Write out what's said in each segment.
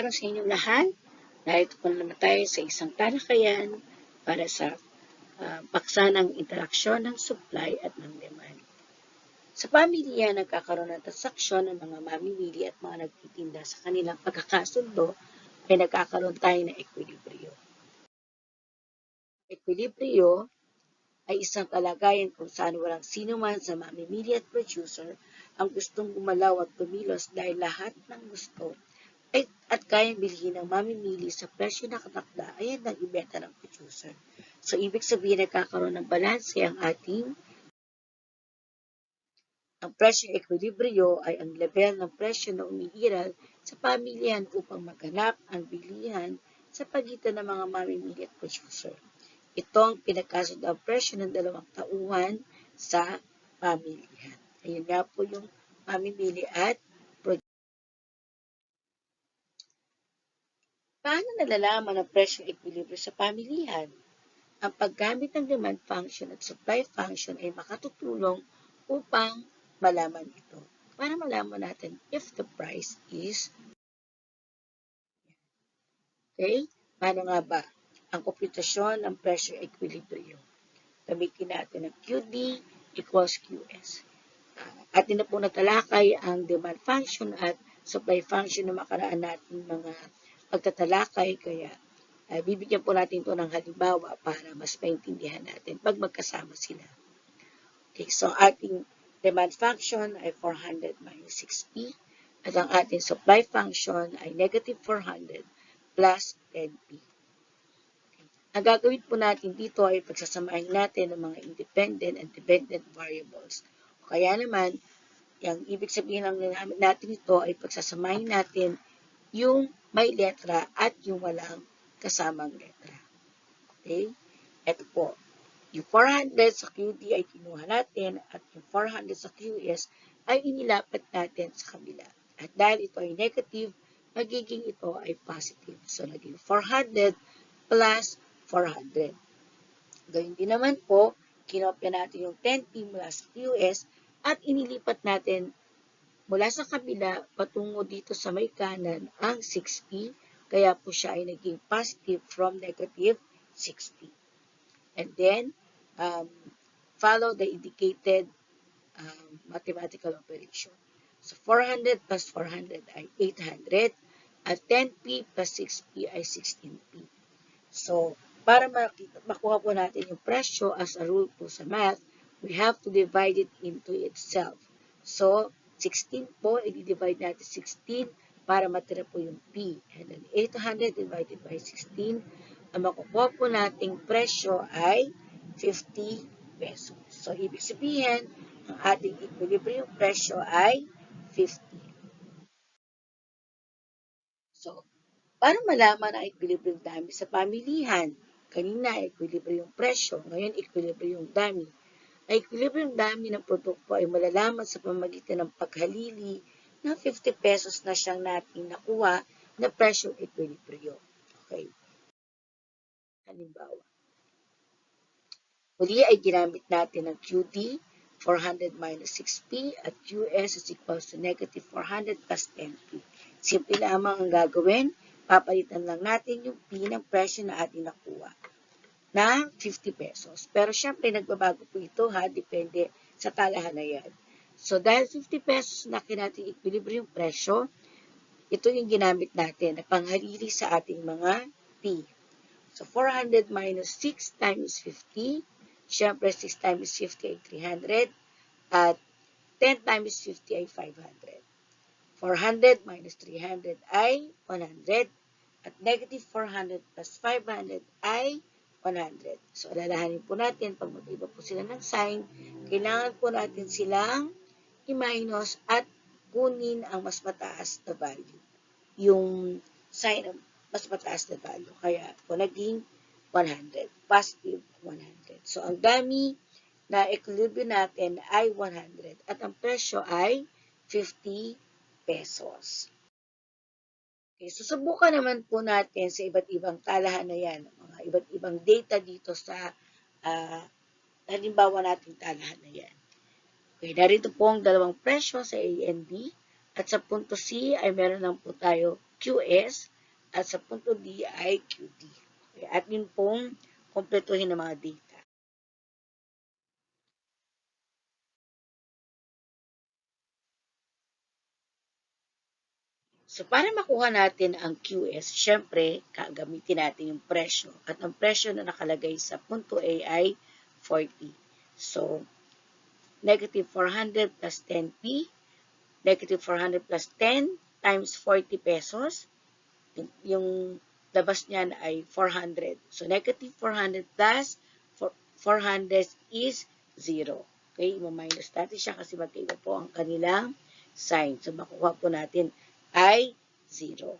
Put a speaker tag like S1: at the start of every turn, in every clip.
S1: Araw sa inyong lahat. Narito po naman tayo sa isang talakayan para sa uh, paksa ng interaksyon ng supply at ng demand. Sa pamilya, nagkakaroon ng transaksyon ng mga mamimili at mga nagtitinda sa kanilang pagkakasundo ay nagkakaroon tayo ng equilibrio. Equilibrio ay isang kalagayan kung saan walang sino man sa mamimili at producer ang gustong gumalaw at kumilos dahil lahat ng gusto ay, at kayang bilhin ng mamimili sa presyo na katakda ay ang ibenta ng producer. So, ibig sabihin nagkakaroon ng balanse ang ating ang presyo equilibrio ay ang level ng presyo na umiiral sa pamilyan upang maganap ang bilihan sa pagitan ng mga mamimili at producer. Ito ang pinagkasod ang presyo ng dalawang tauhan sa pamilya. Ayun nga po yung mamimili at Paano nalalaman ang presyo equilibrium sa pamilihan? Ang paggamit ng demand function at supply function ay makatutulong upang malaman ito. Para malaman natin if the price is Okay? Paano nga ba? ang komputasyon ng pressure equilibrium. Gamitin natin ang QD equals QS. Uh, atin na po natalakay ang demand function at supply function na makaraan natin mga pagtatalakay. Kaya uh, bibigyan po natin ito ng halimbawa para mas maintindihan natin pag magkasama sila. Okay, so ating demand function ay 400 minus 6p at ang ating supply function ay negative 400 plus 10p. Ang gagawin po natin dito ay pagsasamahin natin ng mga independent and dependent variables. Kaya naman, yung ibig sabihin lang natin ito ay pagsasamahin natin yung may letra at yung walang kasamang letra. Okay? Ito po. Yung 400 sa QD ay kinuha natin at yung 400 sa QS ay inilapat natin sa kabila. At dahil ito ay negative, magiging ito ay positive. So, naging 400 plus 400. Gayun din naman po, kinopya natin yung 10P mula sa QS at inilipat natin mula sa kabila patungo dito sa may kanan ang 6P, kaya po siya ay naging positive from negative 6P. And then, um, follow the indicated um, mathematical operation. So, 400 plus 400 ay 800 at 10P plus 6P ay 16P. So, para makita, makuha po natin yung presyo as a rule po sa math, we have to divide it into itself. So, 16 po, i-divide natin 16 para matira po yung P. And then 800 divided by 16, ang makukuha po nating presyo ay 50 pesos. So, ibig sabihin, ang ating equilibrium presyo ay 50. So, para malaman ang equilibrium dami sa pamilihan, Kanina, equilibrium presyo. Ngayon, equilibrium dami. Ang equilibrium dami ng produkto ay malalaman sa pamagitan ng paghalili ng 50 pesos na siyang natin nakuha na presyo equilibrium. Okay. Halimbawa. Muli ay ginamit natin ang QD, 400 minus 6P, at QS is equals to negative 400 plus 10P. Simple lamang ang gagawin papalitan lang natin yung P ng presyo na ating nakuha na 50 pesos. Pero syempre, nagbabago po ito ha, depende sa talahan na yan. So, dahil 50 pesos na natin equilibrium presyo, ito yung ginamit natin na pangharili sa ating mga P. So, 400 minus 6 times 50, syempre 6 times 50 ay 300, at 10 times 50 ay 500. 400 minus 300 ay 100, at negative 400 plus 500 ay 100. So, alalahanin po natin, pag mag-iba po sila ng sign, kailangan po natin silang i-minus at kunin ang mas mataas na value. Yung sign ng mas mataas na value. Kaya po naging 100. Positive 100. So, ang dami na equilibrium natin ay 100 at ang presyo ay 50 pesos. Okay, susubukan naman po natin sa iba't ibang talahan na yan, mga iba't ibang data dito sa uh, halimbawa nating talahan na yan. Okay, narito po ang dalawang presyo sa A and B at sa punto C ay meron lang po tayo QS at sa punto D ay QD. Okay, at yun pong kompletuhin ng mga data. So, para makuha natin ang QS, syempre, gagamitin natin yung presyo. At ang presyo na nakalagay sa punto A ay 40. So, negative 400 plus 10P, negative 400 plus 10 times 40 pesos. Yung, labas niyan ay 400. So, negative 400 plus 400 is 0. Okay, i-minus natin siya kasi magkaiba po ang kanilang sign. So, makuha po natin ay 0.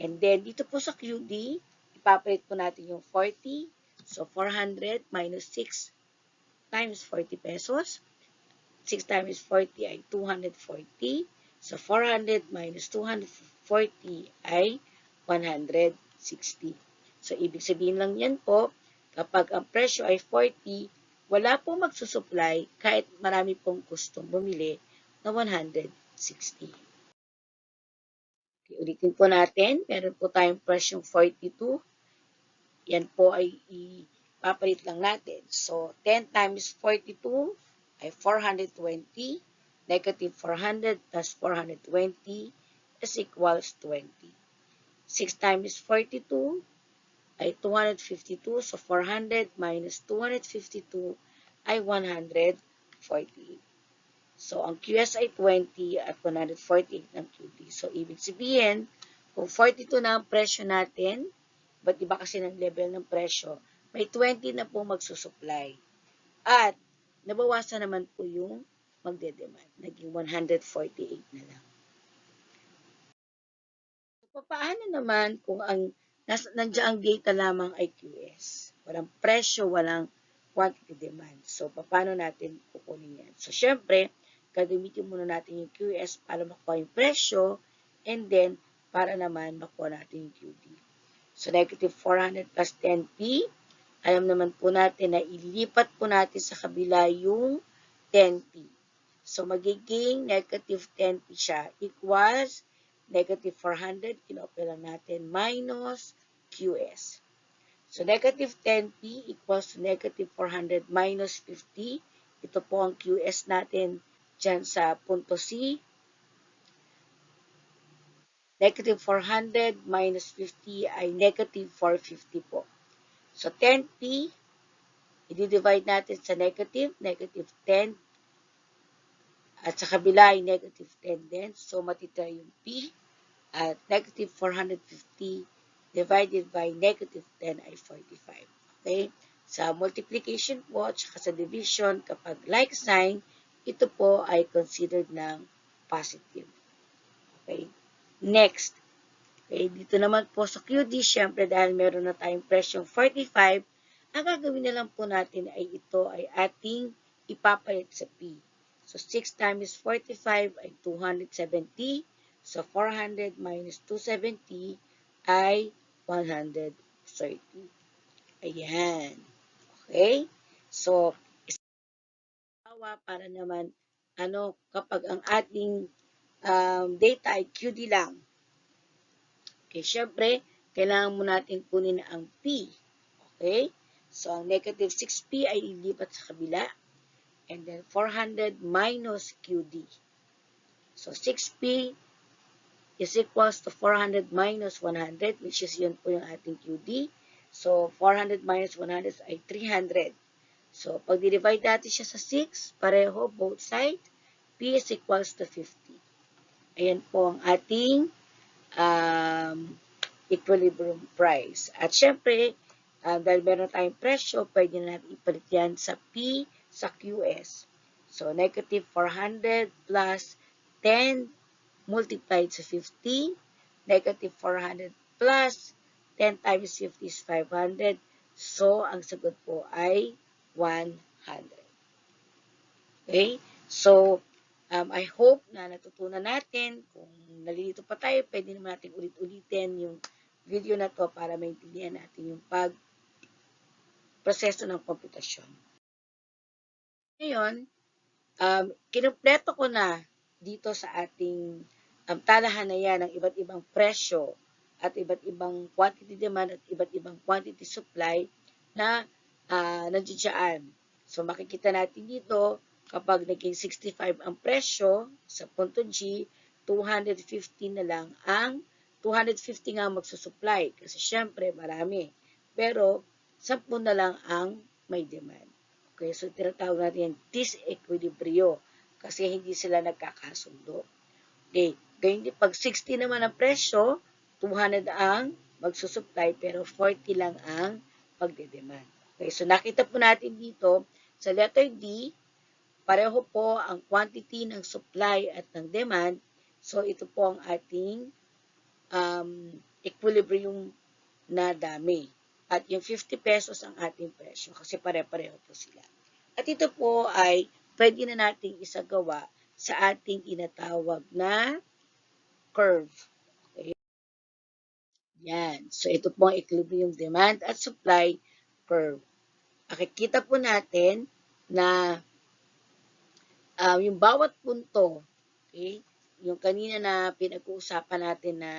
S1: And then, dito po sa QD, ipapalit po natin yung 40. So, 400 minus 6 times 40 pesos. 6 times 40 ay 240. So, 400 minus 240 ay 160. So, ibig sabihin lang yan po, kapag ang presyo ay 40, wala pong magsusupply kahit marami pong gustong bumili na 160. Ulitin po natin. Meron po tayong presyong 42. Yan po ay ipapalit lang natin. So, 10 times 42 ay 420. Negative 400 plus 420 is equals 20. 6 times 42 ay 252. So, 400 minus 252 ay 148. So, ang QS ay 20 at 148 ng QD. So, ibig sabihin, kung 42 na ang presyo natin, ba't iba kasi ng level ng presyo, may 20 na po magsusupply. At, nabawasan naman po yung magde-demand. Naging 148 na lang. So, paano naman kung ang nandiyan ang data lamang ay QS? Walang presyo, walang quantity demand. So, paano natin kukunin yan? So, syempre, gagamitin muna natin yung QS para makuha yung presyo and then para naman makuha natin yung QD. So, negative 400 plus 10P. Alam naman po natin na ilipat po natin sa kabila yung 10P. So, magiging negative 10P siya equals negative 400, kinopya lang natin, minus QS. So, negative 10P equals negative 400 minus 50. Ito po ang QS natin dyan sa punto C. Negative 400 minus 50 ay negative 450 po. So, 10p, i-divide natin sa negative, negative 10, at sa kabila ay negative 10 din. So, matitira yung p, at negative 450 divided by negative 10 ay 45. Okay? Sa multiplication po, at sa division, kapag like sign, ito po ay considered ng positive. Okay? Next. Okay, dito naman po sa QD, syempre dahil meron na tayong presyong 45, ang gagawin na lang po natin ay ito ay ating ipapalit sa P. So, 6 times 45 ay 270. So, 400 minus 270 ay 130. Ayan. Okay? So, halimbawa para naman ano kapag ang ating um, data ay QD lang. Okay, syempre, kailangan mo natin kunin ang P. Okay? So, ang negative 6P ay ilipat sa kabila. And then, 400 minus QD. So, 6P is equals to 400 minus 100, which is yun po yung ating QD. So, 400 minus 100 ay 300. So, pag divide natin siya sa 6, pareho, both side, P is equals to 50. Ayan po ang ating um, equilibrium price. At syempre, uh, dahil meron tayong presyo, pwede na natin ipalit yan sa P sa QS. So, negative 400 plus 10 multiplied sa 50, negative 400 plus 10 times 50 is 500. So, ang sagot po ay 100. Okay? So, um, I hope na natutunan natin. Kung nalilito pa tayo, pwede naman natin ulit-ulitin yung video na to para maintindihan natin yung pag proseso ng komputasyon. Ngayon, um, kinumpleto ko na dito sa ating um, talahan na yan ng iba't ibang presyo at iba't ibang quantity demand at iba't ibang quantity supply na uh, nandiyan. So makikita natin dito kapag naging 65 ang presyo sa punto G, 250 na lang ang 250 nga magsusupply kasi syempre marami. Pero 10 na lang ang may demand. Okay, so tinatawag natin yung disequilibrio kasi hindi sila nagkakasundo. Okay, ganyan din pag 60 naman ang presyo, 200 ang magsusupply pero 40 lang ang magde-demand. Okay, so nakita po natin dito sa letter D, pareho po ang quantity ng supply at ng demand. So ito po ang ating um, equilibrium na dami. At yung 50 pesos ang ating presyo kasi pare-pareho po sila. At ito po ay pwede na nating isagawa sa ating tinatawag na curve. Okay. Yan. So, ito po ang equilibrium demand at supply curve. Makikita po natin na um, yung bawat punto, okay, yung kanina na pinag-uusapan natin na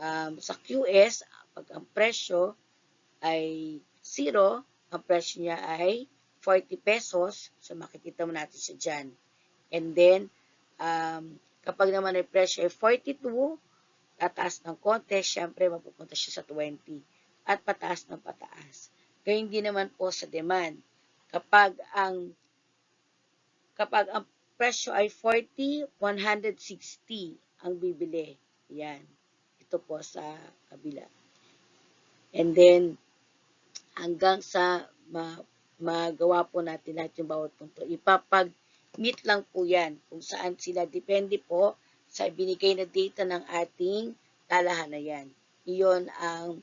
S1: um, sa QS, pag ang presyo ay 0, ang presyo niya ay 40 pesos. So, makikita mo natin siya dyan. And then, um, kapag naman ang presyo ay 42, tataas ng konti, syempre mapupunta siya sa 20. At pataas ng pataas. Gayun din naman po sa demand. Kapag ang kapag ang presyo ay 40, 160 ang bibili. Yan. Ito po sa kabila. And then, hanggang sa ma magawa po natin lahat yung bawat punto. Ipapag-meet lang po yan kung saan sila. Depende po sa binigay na data ng ating talahan na yan. Iyon ang,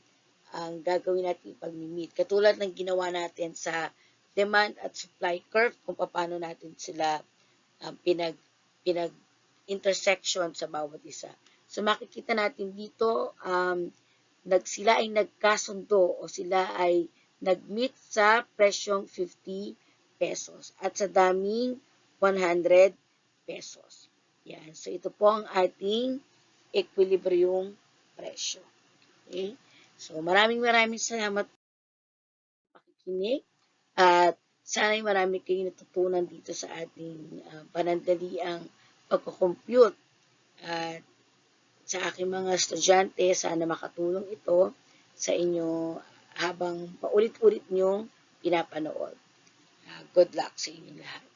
S1: ang gagawin natin pag-meet. Katulad ng ginawa natin sa demand at supply curve kung paano natin sila um, pinag, pinag intersection sa bawat isa. So makikita natin dito um, nag, sila ay nagkasundo o sila ay nag-meet sa presyong 50 pesos at sa daming 100 pesos. Yan. So, ito po ang ating equilibrium presyo. Okay? So, maraming maraming salamat pakikinig at sana'y marami kayong natutunan dito sa ating uh, panandaliang pagkukompute. At sa aking mga estudyante, sana makatulong ito sa inyo habang paulit-ulit nyo pinapanood. Uh, good luck sa inyo lahat.